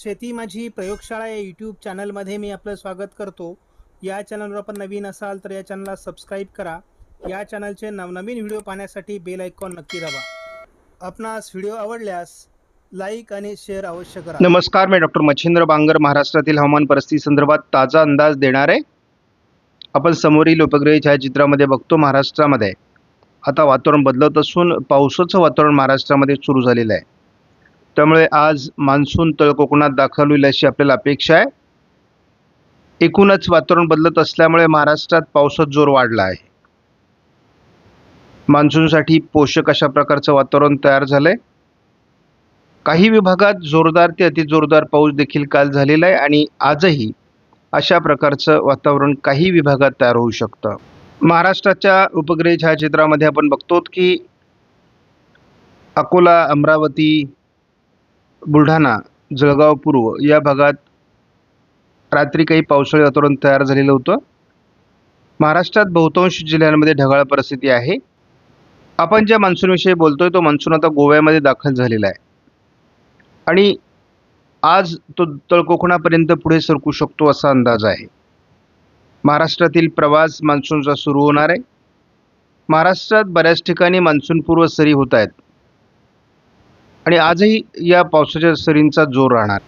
शेती माझी प्रयोगशाळा या यूट्यूब चॅनलमध्ये मी आपलं स्वागत करतो. या चॅनलवर आपण नवीन असाल तर या चॅनलला सबस्क्राईब करा. या चॅनलचे नवनवीन व्हिडिओ पाहण्यासाठी बेल आयकॉन नक्की दाबा. आपणास व्हिडिओ आवडल्यास लाईक आणि शेअर अवश्य करा. नमस्कार मी डॉक्टर मच्छिंद्र बांगर महाराष्ट्रातील हवामान परिस्थिती संदर्भात ताजा अंदाज देणार आहे आपण समोरील उपग्रही छायाचित्रामध्ये बघतो महाराष्ट्रामध्ये. आता वातावरण बदलत असून पावसाचं वातावरण महाराष्ट्रामध्ये सुरू झालेलं आहे. त्यामुळे आज मान्सून तळकोकणात दाखल होईल अशी आपल्याला अपेक्षा आहे. एकूणच वातावरण बदलत असल्यामुळे महाराष्ट्रात पावसात जोर वाढला आहे. मान्सूनसाठी पोषक अशा प्रकारचं वातावरण तयार झालंय. काही विभागात जोरदार ते अतिजोरदार पाऊस देखील काल झालेला आहे आणि आजही अशा प्रकारचं वातावरण काही विभागात तयार होऊ शकतं. महाराष्ट्राच्या उपग्रह छायाचित्रामध्ये आपण बघतो की अकोला अमरावती बुलढाणा जळगाव पूर्व या भागात रात्री काही पावसाळी वातावरण तयार झालेलं होतं. महाराष्ट्रात बहुतांश जिल्ह्यांमध्ये ढगाळ परिस्थिती आहे. आपण ज्या मान्सूनविषयी बोलतोय तो मान्सून आता गोव्यामध्ये दाखल झालेला आहे. आणि आज तो तळकोकणापर्यंत पुढे सरकू शकतो असा अंदाज आहे. महाराष्ट्रातील प्रवास मान्सूनचा सुरू होणार आहे. महाराष्ट्रात बऱ्याच ठिकाणी मान्सूनपूर्व सरी होत आहेत. आणि आजही या पावसाच्या सरींचा जोर राहणार.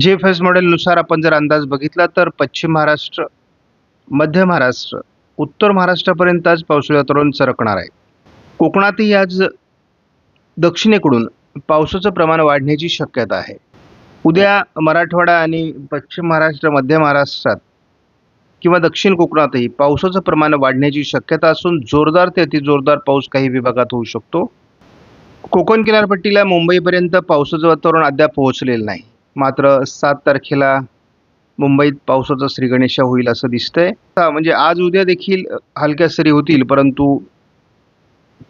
जे फेस मॉडेलनुसार आपण जर अंदाज बघितला तर पश्चिम महाराष्ट्र मध्य महाराष्ट्र उत्तर महाराष्ट्रापर्यंत आज पावसाळी वातावरण सरकणार आहे. कोकणातही आज दक्षिणेकडून पावसाचं प्रमाण वाढण्याची शक्यता आहे. उद्या मराठवाडा आणि पश्चिम महाराष्ट्र मध्य महाराष्ट्रात किंवा दक्षिण कोकणातही पावसाचं प्रमाण वाढण्याची शक्यता असून जोरदार ते अतिजोरदार पाऊस काही विभागात होऊ शकतो. कोकण किनारपट्टीला मुंबईपर्यंत पावसाचं वातावरण अद्याप पोहोचलेलं नाही. मात्र सात तारखेला मुंबईत पावसाचा श्रीगणेशा होईल असं दिसतंय. म्हणजे आज उद्या देखील हलक्या सरी होतील परंतु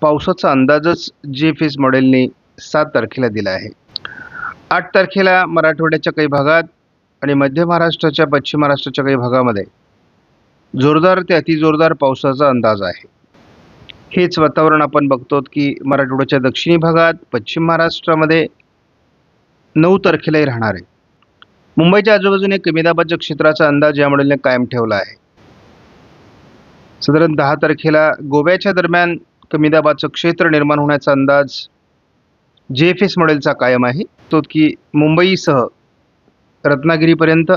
पावसाचा अंदाजच जे फेस मॉडेलने सात तारखेला दिला आहे. आठ तारखेला मराठवाड्याच्या काही भागात आणि मध्य महाराष्ट्राच्या पश्चिम महाराष्ट्राच्या काही भागामध्ये जोरदार ते अतिजोरदार पावसाचा अंदाज आहे. हेच वातावरण आपण बघतो की मराठवाड्याच्या दक्षिणी भागात पश्चिम महाराष्ट्रामध्ये नऊ तारखेलाही राहणार आहे. मुंबईच्या आजूबाजूने कमी दाबाच्या क्षेत्राचा अंदाज या मॉडेलने कायम ठेवला आहे. साधारण दहा तारखेला गोव्याच्या दरम्यान कमी दाबाचं क्षेत्र निर्माण होण्याचा अंदाज जे एफ एस मॉडेलचा कायम आहे. तो की मुंबईसह रत्नागिरीपर्यंत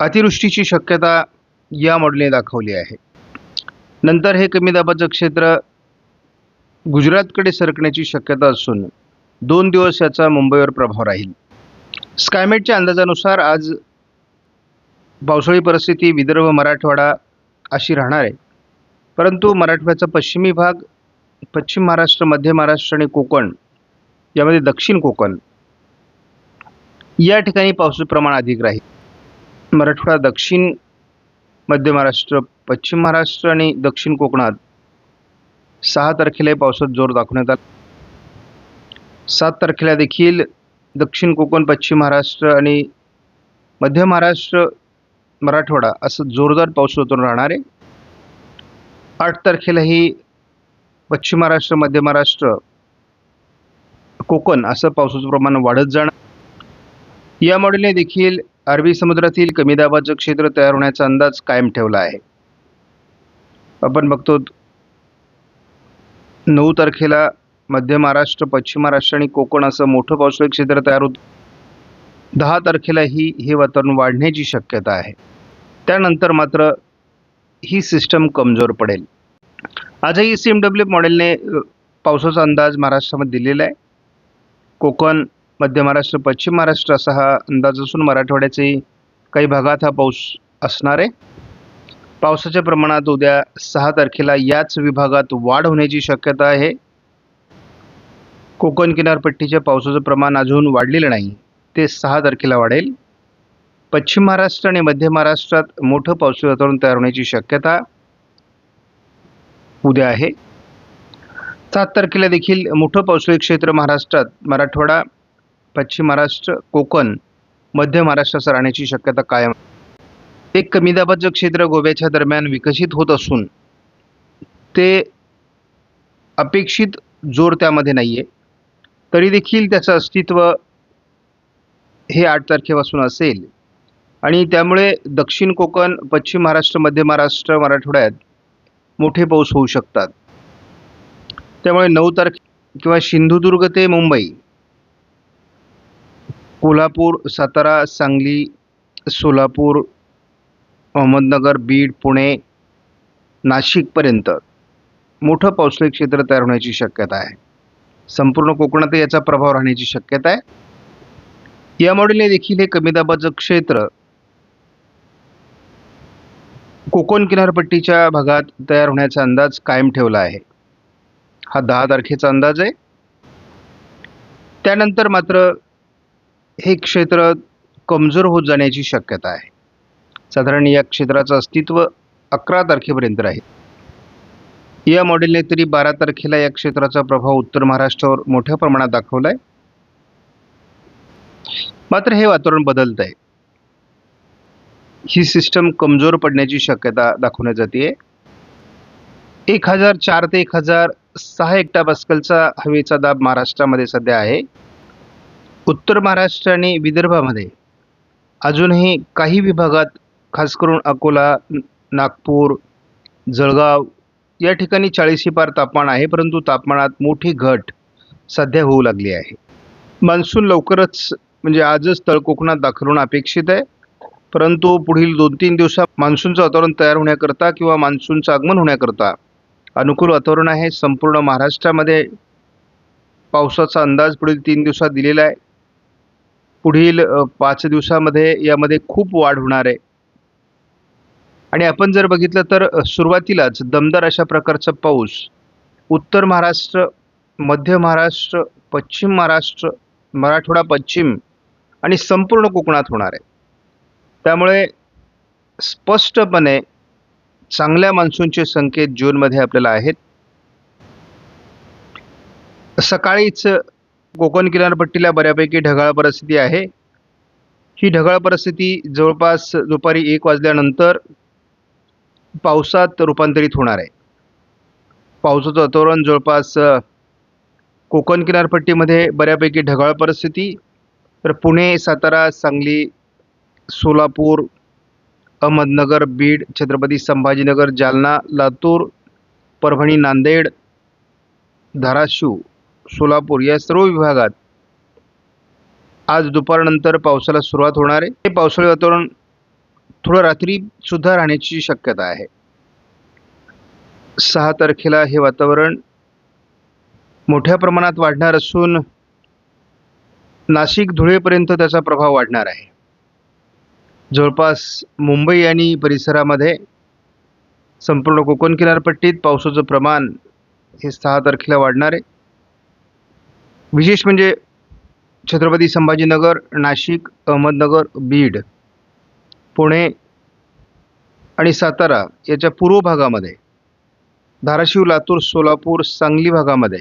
अतिवृष्टीची शक्यता या मॉडेलने दाखवली आहे. नंतर हे कमी दाबाचं क्षेत्र गुजरातकडे सरकण्याची शक्यता असून दोन दिवस याचा मुंबईवर प्रभाव राहील. स्कायमेटच्या अंदाजानुसार आज पावसाळी परिस्थिती विदर्भ मराठवाडा अशी राहणार आहे. परंतु मराठवाड्याचा पश्चिमी भाग पश्चिम महाराष्ट्र मध्य महाराष्ट्र आणि कोकण यामध्ये दक्षिण कोकण या ठिकाणी पावसाचं प्रमाण अधिक राहील. मराठवाडा दक्षिण मध्य महाराष्ट्र पश्चिम महाराष्ट्र आणि दक्षिण कोकणात सहा तारखेला पावसात जोर दाखवण्यात आला. सात तारखेला देखील दक्षिण कोकण पश्चिम महाराष्ट्र आणि मध्य महाराष्ट्र मराठवाडा असं जोरदार पाऊस होतून राहणार. आहे आठ तारखेलाही पश्चिम महाराष्ट्र मध्य महाराष्ट्र कोकण असं पावसाचं प्रमाण वाढत जाणार. या मॉडेलने देखील अरबी समुद्रातील कमी दाबाचं क्षेत्र तयार होण्याचा अंदाज कायम ठेवला आहे. आपण बघतो नऊ तारखेला मध्य महाराष्ट्र पश्चिम महाराष्ट्र आणि कोकण असं मोठं पावसाळी क्षेत्र तयार होत. दहा तारखेलाही हे वातावरण वाढण्याची शक्यता आहे. त्यानंतर मात्र ही सिस्टम कमजोर पडेल. आजही सी एम डब्ल्यू मॉडेलने पावसाचा अंदाज महाराष्ट्रामध्ये दिलेला आहे. कोकण मध्य महाराष्ट्र पश्चिम महाराष्ट्र असा हा अंदाज असून मराठवाड्याचे काही भागात हा पाऊस असणार आहे. पावसाच्या प्रमाणात उद्या सहा तारखेला याच विभागात वाढ होण्याची शक्यता आहे. कोकण किनारपट्टीच्या पावसाचं प्रमाण अजून वाढलेलं नाही. ते सहा तारखेला वाढेल. पश्चिम महाराष्ट्र आणि मध्य महाराष्ट्रात मोठं पावसाळी वातावरण तयार होण्याची शक्यता उद्या आहे. सात तारखेला देखील मोठं पावसाळी क्षेत्र महाराष्ट्रात मराठवाडा पश्चिम महाराष्ट्र कोकण मध्य महाराष्ट्रासह राहण्याची शक्यता कायम एक कमी दाबाचं क्षेत्र गोव्याच्या दरम्यान विकसित होत असून ते अपेक्षित जोर त्यामध्ये नाही आहे तरी देखील त्याचं अस्तित्व हे आठ तारखेपासून असेल. आणि त्यामुळे दक्षिण कोकण पश्चिम महाराष्ट्र मध्य महाराष्ट्र मराठवाड्यात मोठे पाऊस होऊ शकतात. त्यामुळे नऊ तारखे किंवा सिंधुदुर्ग ते मुंबई कोल्हापूर सातारा सांगली सोलापूर अहमदनगर बीड पुणे नाशिकपर्यंत मोठं पावसाळी क्षेत्र तयार होण्याची शक्यता आहे. संपूर्ण कोकणात याचा प्रभाव राहण्याची शक्यता आहे. या मॉडेलने देखील हे कमी दाबाचं क्षेत्र कोकण किनारपट्टीच्या भागात तयार होण्याचा अंदाज कायम ठेवला आहे. हा दहा तारखेचा अंदाज आहे. त्यानंतर मात्र हे क्षेत्र कमजोर होत जाण्याची शक्यता आहे. साधारण या क्षेत्राचं अस्तित्व अकरा तारखेपर्यंत राहील. या मॉडेलने तरी बारा तारखेला या क्षेत्राचा प्रभाव उत्तर महाराष्ट्रावर मोठ्या प्रमाणात दाखवला आहे मात्र हे वातावरण बदलत आहे ही सिस्टम कमजोर पडण्याची शक्यता दाखवण्यात जाते एक हजार चार ते एक हजार सहा एकटा पास्कलचा हवेचा दाब महाराष्ट्रामध्ये सध्या आहे. उत्तर महाराष्ट्र आणि विदर्भामध्ये अजूनही काही विभागात खास करून अकोला नागपूर जळगाव या ठिकाणी चाळीशी पार तापमान आहे परंतु तापमानात मोठी घट सध्या होऊ लागली आहे. मान्सून लवकरच म्हणजे आजच तळकोकणात दाखल होणं अपेक्षित आहे. परंतु पुढील दोन तीन दिवसात मान्सूनचं वातावरण तयार होण्याकरता किंवा मान्सूनचं आगमन होण्याकरता अनुकूल वातावरण आहे. संपूर्ण महाराष्ट्रामध्ये पावसाचा अंदाज पुढील तीन दिवसात दिलेला आहे. पुढील पाच दिवसामध्ये यामध्ये खूप वाढ होणार आहे. आणि आपण जर बघितलं तर सुरुवातीलाच दमदार अशा प्रकारचा पाऊस उत्तर महाराष्ट्र मध्य महाराष्ट्र पश्चिम महाराष्ट्र मराठवाडा पश्चिम आणि संपूर्ण कोकणात होणार आहे. त्यामुळे स्पष्टपणे चांगल्या मान्सूनचे संकेत जूनमध्ये आपल्याला आहेत. सकाळीच कोकण किनारपट्टीला बऱ्यापैकी ढगाळ परिस्थिती आहे. ही ढगाळ परिस्थिती जवळपास दुपारी एक वाजल्यानंतर पावसात रूपांतरित होणार आहे. पावसाचं वातावरण जवळपास कोकण किनारपट्टीमध्ये बऱ्यापैकी ढगाळ परिस्थिती. तर पुणे सातारा सांगली सोलापूर अहमदनगर बीड छत्रपती संभाजीनगर जालना लातूर परभणी नांदेड धाराशिव सोलापूर या सर्व विभागात आज दुपारनंतर पावसाला सुरुवात होणार आहे. हे पावसाळी वातावरण थोडं रात्री सुद्धा राहण्याची शक्यता आहे. सहा तारखेला हे वातावरण मोठ्या प्रमाणात वाढणार असून नाशिक धुळेपर्यंत त्याचा प्रभाव वाढणार आहे. जवळपास मुंबई आणि परिसरामध्ये संपूर्ण कोकण किनारपट्टीत पावसाचं प्रमाण हे सहा तारखेला वाढणार आहे. विशेष म्हणजे छत्रपती संभाजीनगर नाशिक अहमदनगर बीड पुणे आणि सातारा याच्या पूर्व भागामध्ये धाराशिव लातूर सोलापूर सांगली भागामध्ये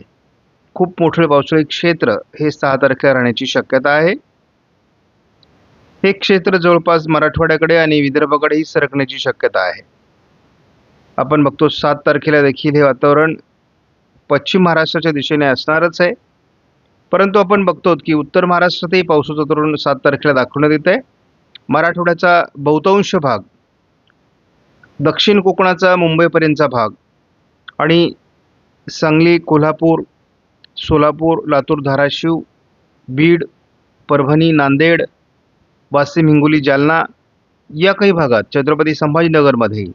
खूप मोठे पावसाळी क्षेत्र हे सहा तारखेला राहण्याची शक्यता आहे. हे क्षेत्र जवळपास मराठवाड्याकडे आणि विदर्भाकडेही सरकण्याची शक्यता आहे. आपण बघतो सात तारखेला देखील हे वातावरण पश्चिम महाराष्ट्राच्या दिशेने असणारच आहे. परंतु आपण बघतो की उत्तर महाराष्ट्रातही पावसाचं तरुण सात तारखेला दाखवण्यात येत आहे मराठवाड्याचा बहुतांश भाग दक्षिण कोकणाचा मुंबईपर्यंतचा भाग आणि सांगली कोल्हापूर सोलापूर लातूर धाराशिव बीड परभणी नांदेड वाशिम हिंगोली जालना या काही भागात छत्रपती संभाजीनगरमध्ये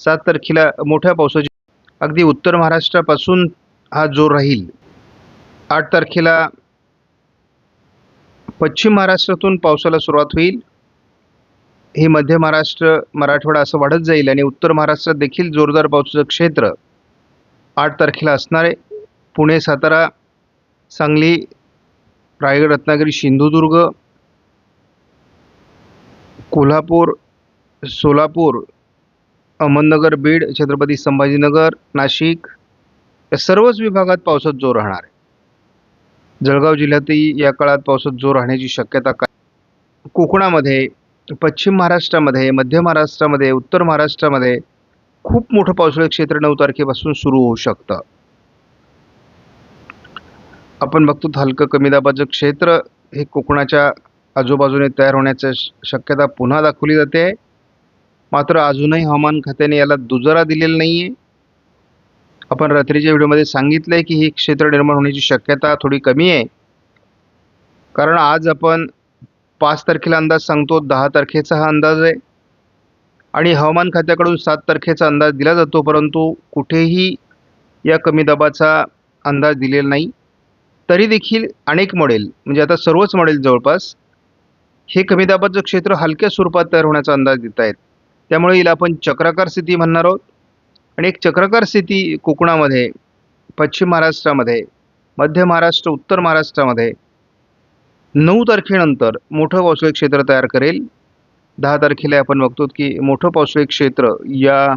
सात तारखेला मोठ्या पावसाची अगदी उत्तर महाराष्ट्रापासून हा जोर राहील. आठ तारखेला पश्चिम महाराष्ट्रातून पावसाला सुरुवात होईल. हे मध्य महाराष्ट्र मराठवाडा असं वाढत जाईल आणि उत्तर महाराष्ट्रात देखील जोरदार पावसाचं क्षेत्र आठ तारखेला असणार आहे. पुणे सातारा सांगली रायगड रत्नागिरी सिंधुदुर्ग कोल्हापूर सोलापूर अहमदनगर बीड छत्रपती संभाजीनगर नाशिक या सर्वच विभागात पावसात जोर राहणार आहे. जळगाव जिल्ह्यातही या काळात पावसात जोर राहण्याची शक्यता काय कोकणामध्ये पश्चिम महाराष्ट्रामध्ये मध्य महाराष्ट्रामध्ये उत्तर महाराष्ट्रामध्ये खूप मोठं पावसाळी क्षेत्र नऊ तारखेपासून सुरू होऊ शकतं. आपण बघतो हलकं कमी दाबाचं क्षेत्र हे कोकणाच्या आजूबाजूने तयार होण्याची श- शक्यता पुन्हा दाखवली जाते. आहे मात्र अजूनही हवामान खात्याने याला दुजरा दिलेला नाही आहे आपण रात्रीच्या व्हिडिओमध्ये सांगितलं आहे की हे क्षेत्र निर्माण होण्याची शक्यता थोडी कमी आहे. कारण आज आपण पाच तारखेला अंदाज सांगतो दहा तारखेचा हा अंदाज आहे. आणि हवामान खात्याकडून सात तारखेचा अंदाज दिला जातो परंतु कुठेही या कमी दाबाचा अंदाज दिलेला नाही. तरी देखील अनेक मॉडेल म्हणजे आता सर्वच मॉडेल जवळपास हे कमी दाबाचं क्षेत्र हलक्या स्वरूपात तयार होण्याचा अंदाज देत आहेत. त्यामुळे हिला आपण चक्राकार स्थिती म्हणणार आहोत. आणि एक चक्राकार स्थिती कोकणामध्ये पश्चिम महाराष्ट्रामध्ये मध्य महाराष्ट्र उत्तर महाराष्ट्रामध्ये नऊ तारखेनंतर मोठं पावसाळी क्षेत्र तयार करेल. दहा तारखेला आपण बघतो की मोठं पावसाळी क्षेत्र या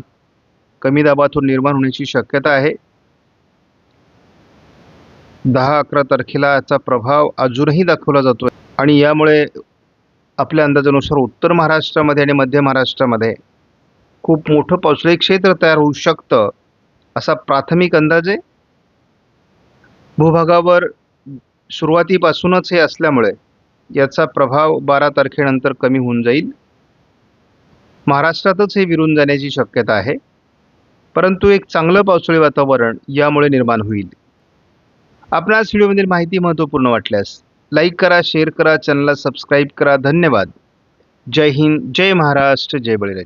कमी दाबातून निर्माण होण्याची शक्यता आहे. दहा अकरा तारखेला याचा प्रभाव अजूनही दाखवला जातो आणि यामुळे आपल्या अंदाजानुसार उत्तर महाराष्ट्रामध्ये आणि मध्य महाराष्ट्रामध्ये खूप मोठं पावसाळी क्षेत्र तयार होऊ शकतं असा प्राथमिक अंदाज आहे. भूभागावर सुरुवातीपासूनच हे असल्यामुळे याचा प्रभाव बारा तारखेनंतर कमी होऊन जाईल. महाराष्ट्रातच हे विरून जाण्याची शक्यता आहे. परंतु एक चांगलं पावसाळी वातावरण यामुळे निर्माण होईल. आपणास व्हिडिओमधील माहिती महत्त्वपूर्ण वाटल्यास लाईक करा शेअर करा चॅनलला सबस्क्राईब करा. धन्यवाद. जय हिंद जय महाराष्ट्र जय बळीराज.